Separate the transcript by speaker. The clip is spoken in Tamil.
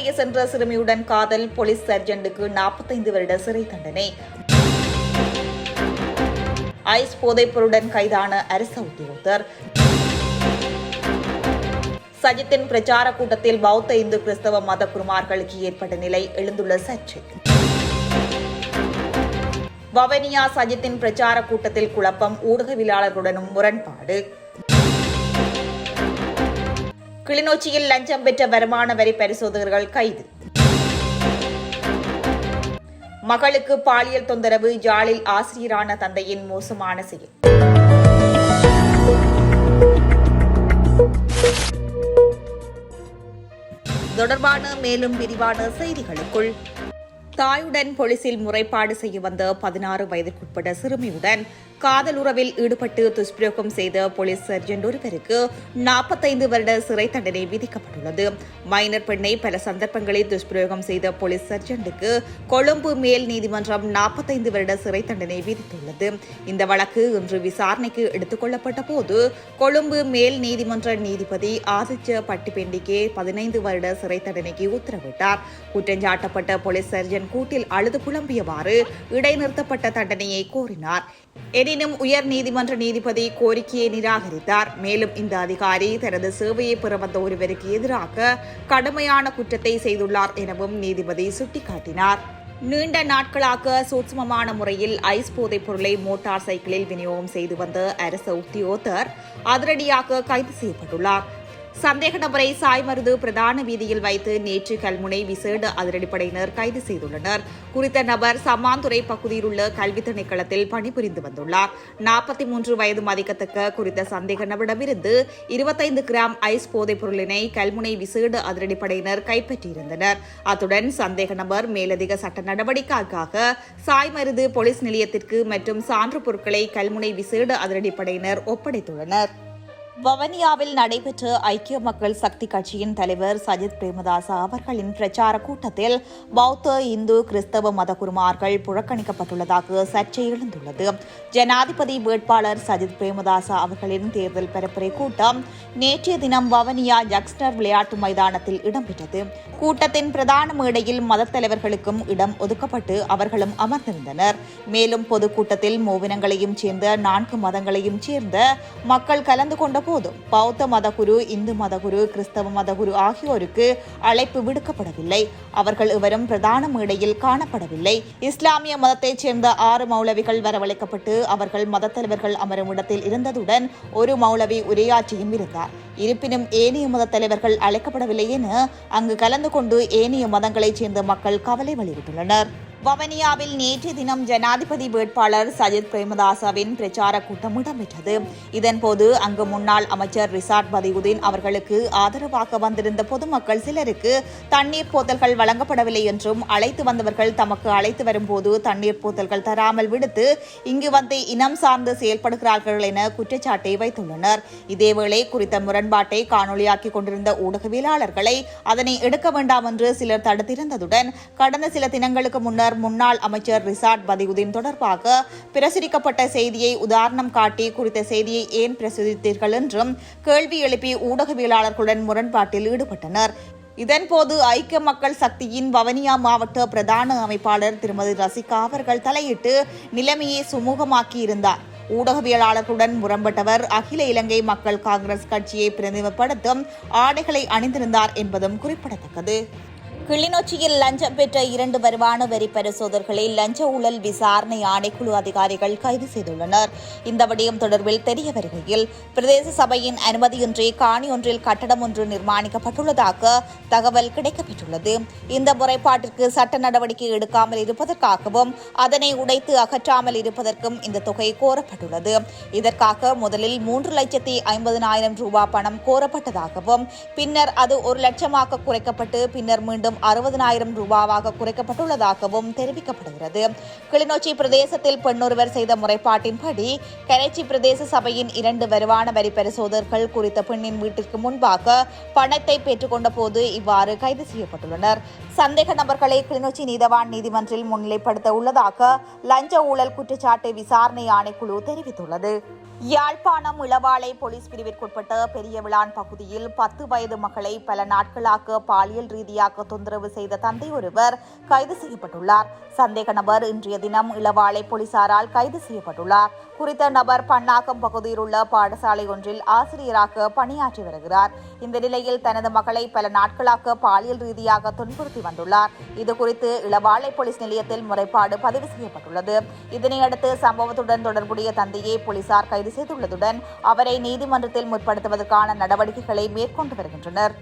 Speaker 1: செய்ய சென்ற சிறுமியுடன் காதல் போலீஸ் சர்ஜன்ட்டுக்கு நாற்பத்தைந்து வருட சிறை தண்டனை. ஐஸ் போதைப்பொருளுடன் கைதான அரச உத்தியோகத்தர். சஜித்தின் பிரச்சார கூட்டத்தில் பௌத்த இந்து கிறிஸ்தவ மத குருமார்களுக்கு ஏற்பட்ட நிலை எழுந்துள்ள சர்ச்சை. வவனியா சஜித்தின் பிரச்சார கூட்டத்தில் குழப்பம் ஊடகவியலாளர்களுடனும் முரண்பாடு. கிளிநொச்சியில் லஞ்சம் பெற்ற வருமான வரி பரிசோதகர்கள் கைது. மகளுக்கு பாலியல் தொந்தரவு ஜாலில் ஆசிரியரான தந்தையின் மோசமான செயல். தொடர்பான மேலும் விரிவான செய்திகளுக்குள் தாயுடன் போலீசில் முறைப்பாடு செய்ய வந்த பதினாறு வயதிற்குட்பட்ட சிறுமியுடன் காதல் உறவில் ஈடுபட்டு துஷ்பிரயோகம் செய்த போலீஸ் சர்ஜன் ஒருவருக்கு நாற்பத்தைந்து வருட சிறை தண்டனை விதிக்கப்பட்டுள்ளது. மைனர் பெண்ணை பல சந்தர்ப்பங்களில் துஷ்பிரயோகம் செய்த போலீஸ் சர்ஜனுக்கு கொழும்பு மேல் நீதிமன்றம் நாற்பத்தைந்து வருட சிறை தண்டனை விதித்துள்ளது. இந்த வழக்கு இன்று விசாரணைக்கு எடுத்துக் கொள்ளப்பட்ட போது கொழும்பு மேல் நீதிமன்ற நீதிபதி ஆதித்ய பட்டிபெண்டிக்கு பதினைந்து வருட சிறை தண்டனைக்கு உத்தரவிட்டார். குற்றஞ்சாட்டப்பட்ட போலீஸ் சர்ஜன் கூட்டில் அழுது புலம்பியவாறு இடைநிறுத்தப்பட்ட தண்டனையை கோரினார். எனினும் உயர் நீதிமன்ற நீதிபதி கோரிக்கையை நிராகரித்தார். மேலும் இந்த அதிகாரி தனது சேவையை பெற வந்த ஒருவருக்கு எதிராக கடுமையான குற்றத்தை செய்துள்ளார் எனவும் நீதிபதி சுட்டிக்காட்டினார். நீண்ட நாட்களாக சூட்சமமான முறையில் ஐஸ் போதைப் பொருளை மோட்டார் சைக்கிளில் விநியோகம் செய்து வந்த அரச உத்தியோகத்தர் அதிரடியாக கைது செய்யப்பட்டுள்ளார். சந்தேக நபரை சாய்மருது பிரதான வீதியில் வைத்து நேற்று கல்முனை விசேட அதிரடிப்படையினர் கைது செய்துள்ளனர். குறித்த நபர் சம்மாந்துறை பகுதியில் உள்ள கல்வி திணைக்களத்தில் பணிபுரிந்து வந்துள்ளார். நாற்பத்தி மூன்று வயது மதிக்கத்தக்க குறித்த சந்தேக நபரிடமிருந்து இருபத்தைந்து கிராம் ஐஸ் போதைப் பொருளினை கல்முனை விசேட அதிரடிப்படையினர் கைப்பற்றியிருந்தனர். அத்துடன் சந்தேக நபர் மேலதிக சட்ட நடவடிக்கைக்காக சாய்மருது போலீஸ் நிலையத்திற்கு மற்றும் சான்று பொருட்களை கல்முனை விசேட அதிரடிப்படையினர் ஒப்படைத்துள்ளனர். வவனியாவில் நடைபெற்ற ஐக்கிய மக்கள் சக்தி கட்சியின் தலைவர் சஜித் பிரேமதாசா அவர்களின் பிரச்சார கூட்டத்தில் பௌத்த இந்து கிறிஸ்தவ மத குருமார்கள் புறக்கணிக்கப்பட்டுள்ளதாக சர்ச்சை எழுந்துள்ளது. ஜனாதிபதி வேட்பாளர் சஜித் பிரேமதாசா அவர்களின் தேர்தல் பரப்புரை கூட்டம் நேற்றைய தினம் வவனியா ஜக்ஸ்டர் விளையாட்டு மைதானத்தில் இடம்பெற்றது. கூட்டத்தின் பிரதான மேடையில் மதத் தலைவர்களுக்கும் இடம் ஒதுக்கப்பட்டு அவர்களும் அமர்ந்திருந்தனர். மேலும் பொதுக்கூட்டத்தில் மூவினங்களையும் சேர்ந்த நான்கு மதங்களையும் சேர்ந்த மக்கள் கலந்து கொண்ட போதும். பௌத்த மதகுரு இந்து மதகுரு கிறிஸ்தவ மதகுரு ஆகியோருக்கு அழைப்பு விடுக்கப்படவில்லை. அவர்கள் இவரும் பிரதான மேடையில் காணப்படவில்லை. இஸ்லாமிய மதத்தைச் சேர்ந்த ஆறு மௌலவிகள் வரவழைக்கப்பட்டு அவர்கள் மதத்தலைவர்கள் அமரும் இடத்தில் இருந்ததுடன் ஒரு மௌலவி உரையாற்றியும் இருந்தார். இருப்பினும் ஏனைய மத தலைவர்கள் அழைக்கப்படவில்லை என அங்கு கலந்து கொண்டு ஏனைய மதங்களைச் சேர்ந்த மக்கள் கவலை வெளியிட்டுள்ளனர். வவனியாவில் நேற்று தினம் ஜனாதிபதி வேட்பாளர் சஜித் பிரேமதாசவின் பிரச்சார கூட்டம் இடம்பெற்றது. இதன்போது அங்கு முன்னாள் அமைச்சர் ரிசாட் பதியுதீன் அவர்களுக்கு ஆதரவாக வந்திருந்த பொதுமக்கள் சிலருக்கு தண்ணீர் போத்தல்கள் வழங்கப்படவில்லை என்றும் அழைத்து வந்தவர்கள் தமக்கு அழைத்து வரும்போது தண்ணீர் போத்தல்கள் தராமல் விடுத்து இங்கு வந்து இனம் சார்ந்து செயல்படுகிறார்கள் என குற்றச்சாட்டை வைத்துள்ளனர். இதேவேளை குறித்த முரண்பாட்டை காணொலியாக்கி கொண்டிருந்த ஊடகவியலாளர்களை அதனை எடுக்க வேண்டாம் என்று சிலர் தடுத்திருந்ததுடன் கடந்த சில தினங்களுக்கு முன்னர் முன்னாள் அமைச்சர் ரிசாட் பதியுதீன் தொடர்பாக பிரசுரிக்கப்பட்ட செய்தியை உதாரணம் காட்டி குறித்த செய்தியை ஏன் பிரசுரித்தீர்கள் என்றும் கேள்வி எழுப்பி ஊடகவியலாளர்களுடன் முரண்பாட்டில் ஈடுபட்டனர். இதன்போது ஐக்கிய மக்கள் சக்தியின் வவனியா மாவட்ட பிரதான அமைப்பாளர் திருமதி ரசிகா அவர்கள் தலையிட்டு நிலைமையை சுமூகமாக்கியிருந்தார். ஊடகவியலாளர்களுடன் முரண்பட்டவர் அகில இலங்கை மக்கள் காங்கிரஸ் கட்சியை பிரதிநிதிப்படுத்தும் ஆடைகளை அணிந்திருந்தார் என்பதும் குறிப்பிடத்தக்கது. கிளிநொச்சியில் லஞ்சம் பெற்ற இரண்டு வருமான வரி பரிசோதர்களை லஞ்ச ஊழல் விசாரணை ஆணைக்குழு அதிகாரிகள் கைது செய்துள்ளனர். இந்த விடயம் தொடர்பில் தெரிய வருகையில் பிரதேச சபையின் அனுமதியின்றி காணி ஒன்றில் கட்டடம் ஒன்று நிர்மாணிக்கப்பட்டுள்ளதாக தகவல் கிடைக்கப்பெற்றுள்ளது. இந்த முறைப்பாட்டிற்கு சட்ட நடவடிக்கை எடுக்காமல் இருப்பதற்காகவும் அதனை உடைத்து அகற்றாமல் இருப்பதற்கும் இந்த தொகை கோரப்பட்டுள்ளது. இதற்காக முதலில் மூன்று லட்சத்தி ஐம்பதனாயிரம் ரூபாய் பணம் கோரப்பட்டதாகவும் பின்னர் அது ஒரு லட்சமாக குறைக்கப்பட்டு பின்னர் மீண்டும் அறுபதனாயிரம் ரூபாவாக குறைக்கப்பட்டுள்ளதாகவும் தெரிவிக்கப்படுகிறது. கிளிநொச்சி பிரதேசத்தில் பெண்ணொருவர் செய்த முறைப்பாட்டின்படி கரைச்சி பிரதேச சபையின் இரண்டு வருமான வரி பரிசோதகர்கள் குறித்த பெண்ணின் வீட்டிற்கு முன்பாக பணத்தை பெற்றுக்கொண்ட போது இவ்வாறு கைது செய்யப்பட்டுள்ளனர். சந்தேக நபர்களை கிளிநொச்சி நீதவான் நீதிமன்றில் முன்னிலைப்படுத்த உள்ளதாக லஞ்ச ஊழல் குற்றச்சாட்டு விசாரணை ஆணைக்குழு தெரிவித்துள்ளது. யாழ்ப்பாணம் இளவாலை போலீஸ் பிரிவிற்குட்பட்ட பெரியவிளான் பகுதியில் பத்து வயது மகளை பல நாட்களாக பாலியல் ரீதியாக தொந்தரவு தொந்தரவு செய்த தந்தை ஒருவர் கைது செய்யப்பட்டுள்ளார். சந்தேக நபர் இன்றைய தினம் இளவாலை போலீசாரால் கைது செய்யப்பட்டுள்ளார். குறித்த நபர் பன்னாக்கம் பகுதியில் உள்ள பாடசாலை ஒன்றில் ஆசிரியராக பணியாற்றி வருகிறார். இந்த நிலையில் தனது மகளை பல நாட்களாக பாலியல் ரீதியாக துன்புறுத்தி வந்துள்ளார். இது குறித்து இளவாலை போலீஸ் நிலையத்தில் முறைப்பாடு பதிவு செய்யப்பட்டுள்ளது. இதனையடுத்து சம்பவத்துடன் தொடர்புடைய தந்தையை போலீசார் கைது செய்துள்ளதுடன் அவரை நீதிமன்றத்தில் முற்படுத்துவதற்கான நடவடிக்கைகளை மேற்கொண்டு வருகின்றனர்.